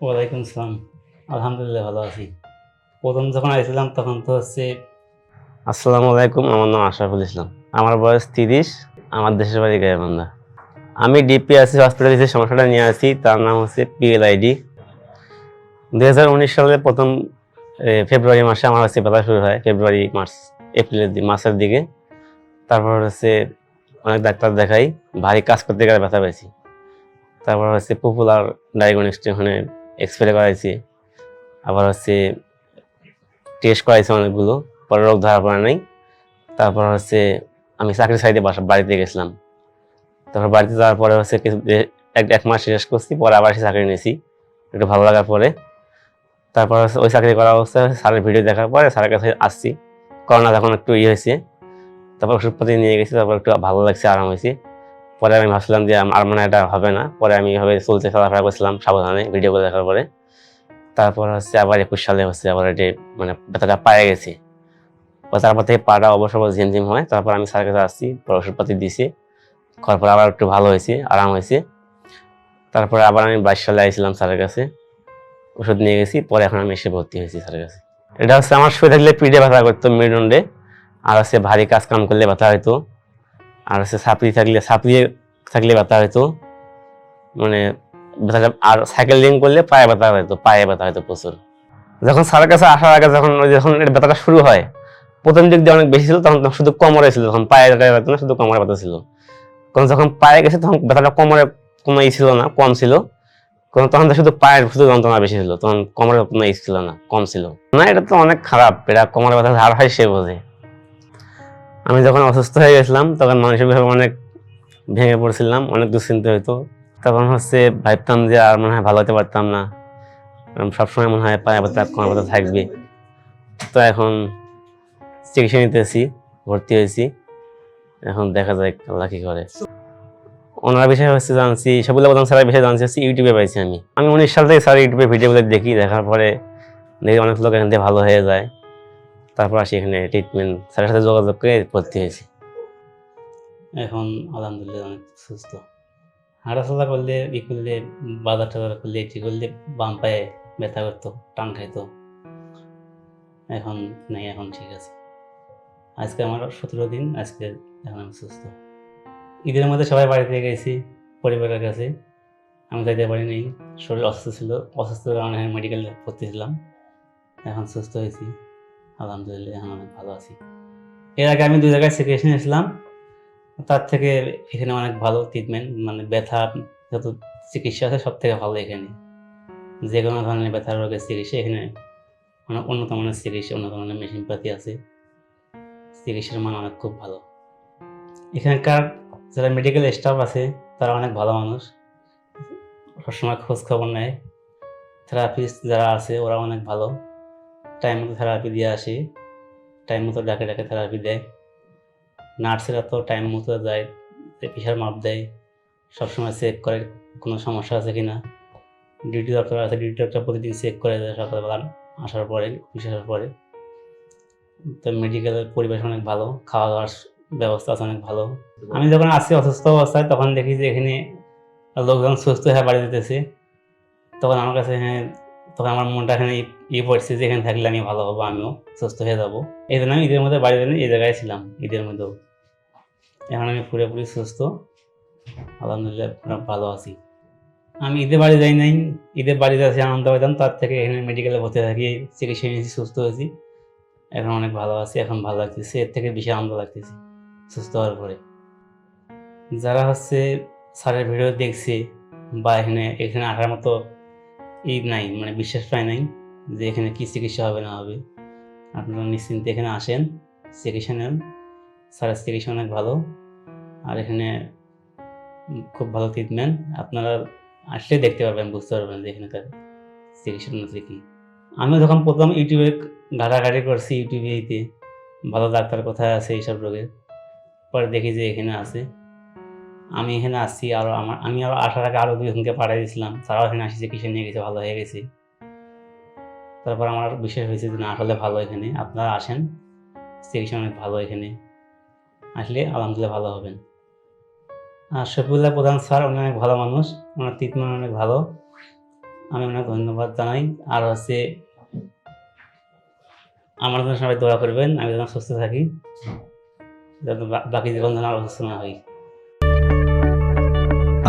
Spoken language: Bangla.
ওয়ালাইকুম আসসালাম। আলহামদুলিল্লাহ ভালো আছি। প্রথম যখন আসছিলাম তখন তো হচ্ছে, আসসালামু আলাইকুম, আমার নাম আশরাফুল ইসলাম। আমার বয়স তিরিশ, আমার দেশের বাড়ি গাইবান্ধা। আমি ডিপিআরসি হসপিটালে যে সমস্যাটা নিয়ে আসি তার নাম হচ্ছে পিএলআইডি দু হাজার উনিশ সালে প্রথম ফেব্রুয়ারি মাসে আমার হচ্ছে ব্যথা শুরু হয়, ফেব্রুয়ারি, মার্চ, এপ্রিলের মাসের দিকে। তারপর হচ্ছে অনেক ডাক্তার দেখাই, ভারী কাজ করতে গেলে ব্যথা পেয়েছি তারপর হচ্ছে পপুলার ডায়াগনস্টিক ওখানে এক্স রে করাইছি। আবার হচ্ছে টেস্ট করাইছি অনেকগুলো। পরে রোগ ধরা পড়া নাই। তারপর হচ্ছে আমি চাকরি সাইডে বাসা, বাড়িতে গেছিলাম। তারপর বাড়িতে যাওয়ার পরে হচ্ছে কিছু এক এক মাস শেষ করছি, পরে আবার এসে চাকরি নিয়েছি। একটু ভালো লাগার পরে। তারপর হচ্ছে ওই চাকরি করা অবস্থায় স্যারের ভিডিও দেখার পরে স্যারের কাছে আসছি। করোনা যখন একটু ইয়ে হয়েছে, তারপর ওষুধপাতি নিয়ে গেছি, তারপর একটু ভালো লাগছে, আরাম হয়েছে। পরে আমি ভাবছিলাম যে আর মানে এটা হবে না। পরে আমি এভাবে চলতে চলাফেরা করছিলাম সাবধানে ভিডিও ভিডিওগুলো দেখার পরে। তারপর হচ্ছে আবার একুশ সালে হচ্ছে আবার এটি মানে ব্যথাটা পায়ে গেছি। তারপর থেকে পাটা অবশ্য ঝিমঝিম হয়। তারপর আমি স্যারের কাছে আসছি, পরে ওষুধপাতি দিছি খাওয়ার পর আবার একটু ভালো হয়েছে, আরাম হয়েছে। তারপরে আবার আমি বাইশ সালে আইছিলাম স্যারের কাছে। ওষুধ নিয়ে গেছি, পরে এখন আমি এসে ভর্তি হয়েছি স্যারের কাছে। এটা হচ্ছে আমার শুয়ে থাকলে পিঠে ব্যথা করতো মেরুদণ্ডে আর হচ্ছে ভারী কাজ কাম করলে ব্যথা হইতো। আর হচ্ছে সাপড়ি থাকলে সাপড়িয়ে থাকলে ব্যথা হইতো। মানে ব্যথাটা আর সাইকেলিং করলে পায়ে ব্যথা হইতো, পায়ে ব্যথা হইতো প্রচুর। যখন স্যারের কাছে আসার আগে যখন যখন ব্যথাটা শুরু হয়, প্রথম দিক দিয়ে অনেক বেশি ছিল, তখন শুধু কোমরে ছিল, তখন পায়ে ব্যথা না শুধু কোমরে ব্যথা ছিল। কারণ যখন পায়ে গেছে তখন ব্যথাটা কোমরে কোনো ই ছিল না, কম ছিল। কারণ তখন শুধু পায়ের শুধু যন্ত্রণা বেশি ছিল, তখন কোমরে কোনো ই ছিল না, কম ছিল। না, এটা তো অনেক খারাপ, এটা কোমরে ব্যথা ধার হয় সে বোঝে। আমি যখন অসুস্থ হয়ে গেছিলাম, তখন মানসিকভাবে অনেক ভেঙে পড়ছিলাম, অনেক দুশ্চিন্তা হইতো। তখন হচ্ছে ভাবতাম যে আর মনে হয় ভালো হতে পারতাম না। সবসময় মনে হয় পায়ে ব্যথা, কোমরে ব্যথা থাকবে। তো এখন চিকিৎসা নিতেছি, ভর্তি হয়েছি। এখন দেখা যায় আল্লাহ কি করে। ওনার বিষয়ে হচ্ছে জানছি, সবুল্লাহ প্রধান স্যারের বিষয়ে জানছি হচ্ছে ইউটিউবে পাইছি আমি। আমি উনিশ সাল থেকে স্যার ইউটিউবে ভিডিওগুলো দেখি, দেখার পরে দেখি অনেক লোক এখান থেকে ভালো হয়ে যায়। তারপর আসি এখানে ট্রিটমেন্ট স্যারের সাথে যোগাযোগ করে ভর্তি হয়েছি। এখন আলহামদুলিল্লাহ অনেক সুস্থ। হাঁটাচলা করলে, ই করলে, বাজার টাজার করলে, এটি করলে বাম পায়ে ব্যথা করতো, টান খাইতো। এখন নেই, এখন ঠিক আছে। আজকে আমার সতেরো দিন, আজকে এখন আমি সুস্থ। ঈদের মধ্যে সবাই বাড়িতে গেছি, পরিবারের কাছে। আমি যাইতে পারিনি, শরীর অসুস্থ ছিল অসুস্থতার কারণে মেডিকেলে ভর্তি ছিলাম এখন সুস্থ হয়েছি। আলহামদুলিল্লাহ এখন অনেক ভালো আছি। এর আগে আমি দু জায়গায় চিকিৎসা নিয়েছিলাম তার থেকে এখানে অনেক ভালো ট্রিটমেন্ট মানে ব্যথা যত চিকিৎসা আছে সব থেকে ভালো এখানে। যে কোনো ধরনের ব্যথার রোগের চিকিৎসা এখানে অনেক উন্নত মানের চিকিৎসা উন্নত মানের মেশিনপাতি আছে। চিকিৎসার মান অনেক খুব ভালো। এখানকার যারা মেডিকেল স্টাফ আছে, তারা অনেক ভালো মানুষ। সবসময় খোঁজ খবর নেয়। থেরাপিস্ট যারা আছে ওরা অনেক ভালো। টাইম মতো থেরাপি দিয়ে আসে। টাইম মতো ডাকে ডাকে থেরাপি দেয়। নার্সেরা তো টাইম মতো যায় প্রেশার মাপ দেয়, সবসময় চেক করে কোনো সমস্যা আছে কি না ডিউটি ডক্টর আছে ডিউটি ডক্টর প্রতিদিন চেক করে দেয় সকালবেলা, আসার পরে আসার পরে। তো মেডিকেলের পরিবেশ অনেক ভালো খাওয়া দাওয়ার ব্যবস্থা আছে অনেক ভালো। আমি যখন আসি অসুস্থ অবস্থায়, তখন দেখি যে এখানে লোকজন সুস্থ হয়ে বাড়ি যেতেছে। তখন আমার কাছে হ্যাঁ তখন আমার মনটা এখানে ই- ই পড়ছে যে এখানে থাকলে আমি ভালো হব, আমিও সুস্থ হয়ে যাব। এই জন্য আমি ঈদের মধ্যে বাড়ি জন্য এই জায়গায় ছিলাম, ঈদের মধ্যেও। এখন আমি পুরোপুরি সুস্থ, আলহামদুলিল্লাহ ভালো আছি। আমি ঈদের বাড়ি যাই নাই, ঈদের বাড়িতে আছি আনন্দ পাইতাম তার থেকে এখানে মেডিকেলে ভর্তি থাকি, চিকিৎসা নিয়েছি, সুস্থ হয়েছি। এখন অনেক ভালো আছি, এখন ভালো লাগতেছে, এর থেকে বেশি আনন্দ লাগতেছে, সুস্থ হওয়ার পরে। যারা হচ্ছে স্যারের ভিডিও দেখছে বা এখানে এখানে আসার মতো ই নাই মানে বিশ্বাস পায় নাই যে এখানে কী চিকিৎসা হবে না হবে। আপনারা নিশ্চিন্তে এখানে আসেন, চিকিৎসা নেন। স্যারের চিকিৎসা অনেক ভালো। আর এখানে খুব ভালো ট্রিটমেন্ট আপনারা আসলে দেখতে পারবেন, বুঝতে পারবেন যে এখানকার চিকিৎসার উন্নতি কী। আমি যখন প্রথম ইউটিউবে ঘাটাঘাটি করছি, ইউটিউবেতে, ভালো ডাক্তার কোথায় আছে এইসব রোগের পরে দেখি যে এখানে আছে। আমি এখানে আসছি আরও আমার, আমি আরও আসার আগে আরও দুজনকে পাঠিয়ে দিয়েছিলাম। তারাও এখানে আসি কিসে নিয়ে গেছে, ভালো হয়ে গেছে। তারপর আমার বিশেষ হয়েছে যে না, আসলে ভালো এখানে। আপনারা আসেন চিকিৎসা অনেক ভালো এখানে। আসলে আলহামদুলিল্লাহ ভালো হবেন। আর শফিউল্লাহ প্রধান স্যার, উনি অনেক ভালো মানুষ। ওনার ট্রিটমেন্ট অনেক ভালো। আমি অনেক ধন্যবাদ জানাই। আর হচ্ছে, আমার জন্য সবাই দোয়া করবেন। আমি যেন সুস্থ থাকি। যাতে বাকি জীবন যেন অসুস্থ না হই